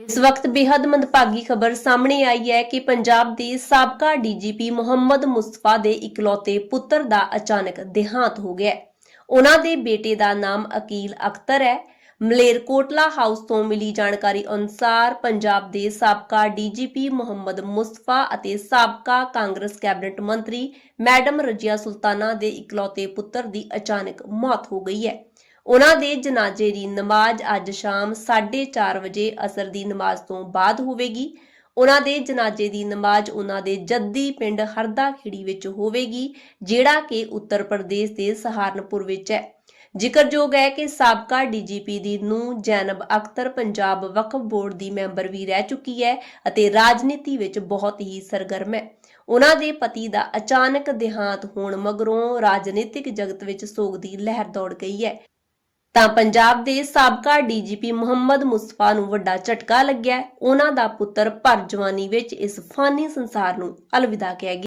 ਇਸ ਵਕਤ ਬੇहद ਮੰਦਭਾਗੀ ਖਬਰ ਸਾਹਮਣੇ ਆਈ ਹੈ ਕਿ ਪੰਜਾਬ ਦੇ ਸਾਬਕਾ ਡੀਜੀਪੀ ਮੁਹੰਮਦ ਮੁਸਤਫਾ ਦੇ ਇਕਲੌਤੇ ਪੁੱਤਰ ਦਾ ਅਚਾਨਕ ਦੇਹਾਂਤ ਹੋ ਗਿਆ ਉਹਨਾਂ ਦੇ ਬੇਟੇ ਦਾ ਨਾਮ ਅਕੀਲ ਅਖਤਰ ਹੈ। ਮਲੇਰਕੋਟਲਾ ਹਾਊਸ ਤੋਂ ਮਿਲੀ ਜਾਣਕਾਰੀ ਅਨੁਸਾਰ ਪੰਜਾਬ ਦੇ ਸਾਬਕਾ ਡੀਜੀਪੀ ਮੁਹੰਮਦ ਮੁਸਤਫਾ ਅਤੇ ਸਾਬਕਾ ਕਾਂਗਰਸ ਕੈਬਨਿਟ ਮੰਤਰੀ ਮੈਡਮ ਰਜੀਆ ਸੁਲਤਾਨਾ ਦੇ ਇਕਲੌਤੇ ਪੁੱਤਰ ਦੀ ਅਚਾਨਕ ਮੌਤ ਹੋ ਗਈ ਹੈ। ਉਹਨਾਂ ਦੇ ਜਨਾਜ਼ੇ ਦੀ ਨਮਾਜ਼ ਅੱਜ ਸ਼ਾਮ 4:30 ਵਜੇ ਅਸਰ ਦੀ ਨਮਾਜ਼ ਤੋਂ ਬਾਅਦ ਹੋਵੇਗੀ। ਉਹਨਾਂ ਦੇ ਜਨਾਜ਼ੇ ਦੀ ਨਮਾਜ਼ ਉਹਨਾਂ ਦੇ ਜੱਦੀ ਪਿੰਡ ਹਰਦਾ ਖੇੜੀ ਵਿੱਚ ਹੋਵੇਗੀ, ਜਿਹੜਾ ਕਿ ਉੱਤਰ ਪ੍ਰਦੇਸ਼ ਦੇ ਸਹਾਰਨਪੁਰ ਵਿੱਚ ਹੈ। ਜ਼ਿਕਰਯੋਗ ਹੈ ਕਿ ਸਾਬਕਾ ਡੀਜੀਪੀ ਦੀ ਨੂੰ ਜੈਨਬ ਅਖਤਰ ਪੰਜਾਬ ਵਕਫ ਬੋਰਡ ਦੀ ਮੈਂਬਰ ਵੀ ਰਹਿ ਚੁੱਕੀ ਹੈ ਅਤੇ ਰਾਜਨੀਤੀ ਵਿੱਚ ਬਹੁਤ ਹੀ ਸਰਗਰਮ ਹੈ। ਉਹਨਾਂ ਦੇ ਪਤੀ ਦਾ ਅਚਾਨਕ ਦੇਹਾਂਤ ਹੋਣ ਮਗਰੋਂ ਰਾਜਨੀਤਿਕ ਜਗਤ ਵਿੱਚ ਸੋਗ ਦੀ ਲਹਿਰ ਦੌੜ ਗਈ ਹੈ। ਤਾਂ ਪੰਜਾਬ ਦੇ ਸਾਬਕਾ ਡੀਜੀਪੀ ਮੁਹੰਮਦ ਮੁਸਤਫਾ ਨੂੰ ਵੱਡਾ ਝਟਕਾ ਲੱਗਿਆ ਹੈ। ਉਹਨਾਂ ਦਾ ਪੁੱਤਰ ਭਰ ਜਵਾਨੀ ਵਿੱਚ ਇਸ ਫਾਨੀ ਸੰਸਾਰ ਨੂੰ ਅਲਵਿਦਾ ਕਹਿ ਗਿਆ